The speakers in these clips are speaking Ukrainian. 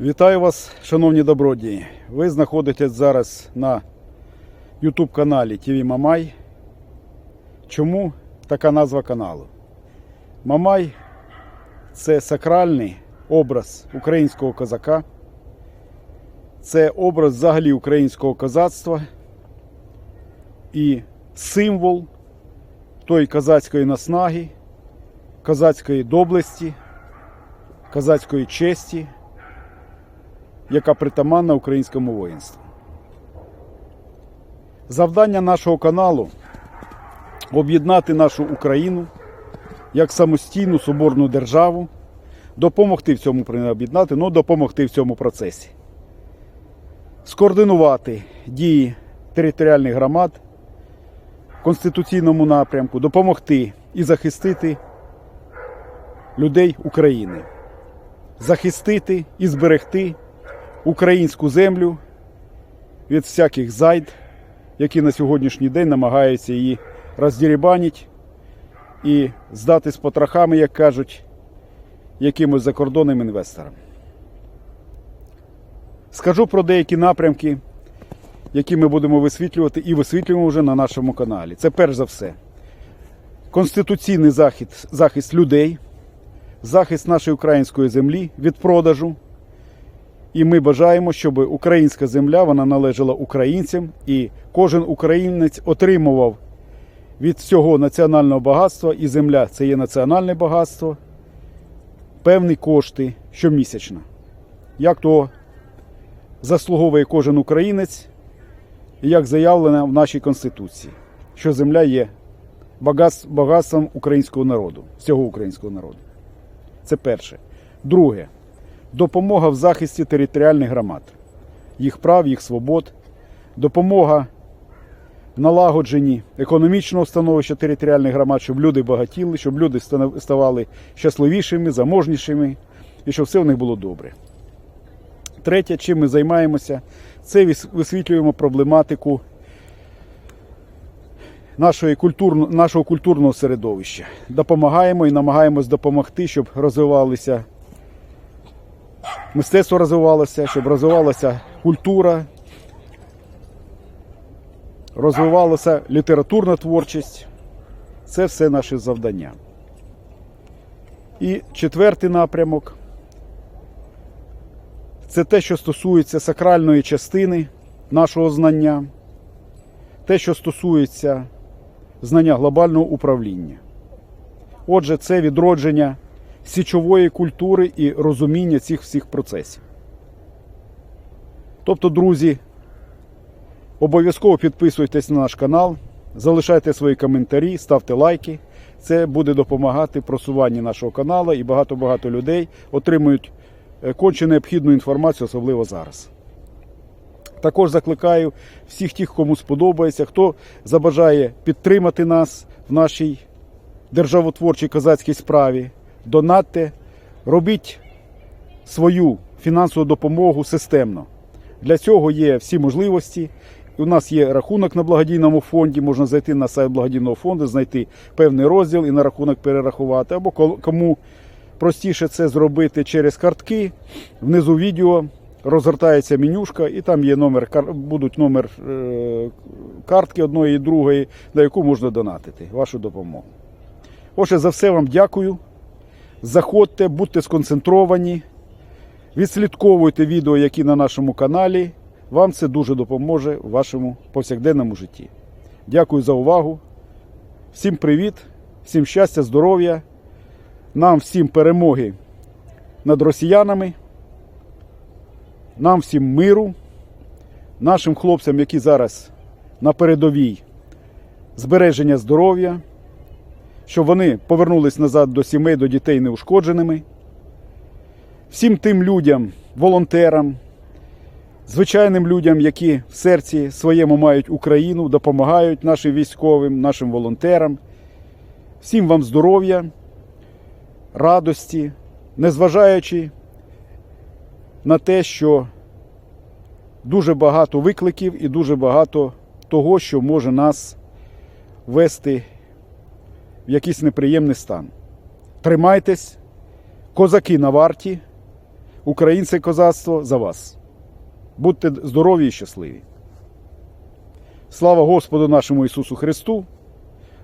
Вітаю вас, шановні добродії. Ви знаходитесь зараз на YouTube каналі TV Мамай. Чому така назва каналу? Мамай це сакральний образ українського козака. Це образ взагалі українського козацтва і символ тої козацької наснаги, козацької доблесті, козацької честі яка притаманна українському воїнству. Завдання нашого каналу об'єднати нашу Україну як самостійну соборну державу, допомогти в цьому об'єднати, але допомогти в цьому процесі. Скоординувати дії територіальних громад в конституційному напрямку, допомогти і захистити людей України, захистити і зберегти українську землю від всяких зайд, які на сьогоднішній день намагаються її роздірібанити і здати з потрохами, як кажуть, якимось закордонним інвесторам. Скажу про деякі напрямки, які ми будемо висвітлювати і висвітлюємо вже на нашому каналі. Це перш за все конституційний захист, захист людей, захист нашої української землі від продажу. І ми бажаємо, щоб українська земля вона належала українцям, і кожен українець отримував від всього національного багатства, і земля це є національне багатство, певні кошти щомісячно. Як то заслуговує кожен українець, як заявлено в нашій Конституції, що земля є багатством українського народу, всього українського народу. Це перше. Друге допомога в захисті територіальних громад, їх прав, їх свобод, допомога в налагодженні економічного становища територіальних громад, щоб люди багатіли, щоб люди ставали щасливішими, заможнішими і щоб все в них було добре. Третє, чим ми займаємося, це висвітлюємо проблематику нашої культурно, нашого культурного середовища. Допомагаємо і намагаємось допомогти, щоб розвивалися мистецтво розвивалося, щоб розвивалася культура, розвивалася літературна творчість. Це все наші завдання. І четвертий напрямок це те, що стосується сакральної частини нашого знання, те, що стосується знання глобального управління. Отже, це відродження січової культури і розуміння цих всіх процесів. Тобто, друзі, обов'язково підписуйтесь на наш канал, залишайте свої коментарі, ставте лайки. Це буде допомагати просуванні нашого каналу і багато-багато людей отримують е, конче необхідну інформацію, особливо зараз. Також закликаю всіх тих, кому сподобається, хто забажає підтримати нас в нашій державотворчій козацькій справі донатьте, робіть свою фінансову допомогу системно. Для цього є всі можливості. У нас є рахунок на благодійному фонді, можна зайти на сайт благодійного фонду, знайти певний розділ і на рахунок перерахувати. Або кому простіше це зробити через картки, внизу відео розгортається менюшка, і там є номер, будуть номер е, картки одної і другої, на яку можна донатити вашу допомогу. Отже, за все вам дякую. Заходьте, будьте сконцентровані, відслідковуйте відео, які на нашому каналі. Вам це дуже допоможе в вашому повсякденному житті. Дякую за увагу. Всім привіт, всім щастя, здоров'я, нам всім перемоги над росіянами, нам всім миру, нашим хлопцям, які зараз на передовій збереження здоров'я щоб вони повернулись назад до сімей, до дітей неушкодженими. Всім тим людям, волонтерам, звичайним людям, які в серці своєму мають Україну, допомагають нашим військовим, нашим волонтерам. Всім вам здоров'я, радості, незважаючи на те, що дуже багато викликів і дуже багато того, що може нас вести в якийсь неприємний стан. Тримайтесь, козаки на варті, Українське козацтво за вас. Будьте здорові і щасливі. Слава Господу нашому Ісусу Христу,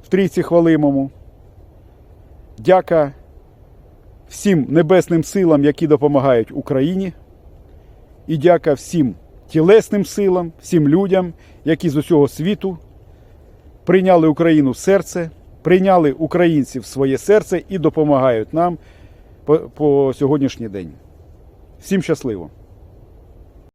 в трійці хвалимому. Дяка всім небесним силам, які допомагають Україні. І дяка всім тілесним силам, всім людям, які з усього світу прийняли Україну в серце, прийняли українців в своє серце і допомагають нам по, по сьогоднішній день. Всім щасливо!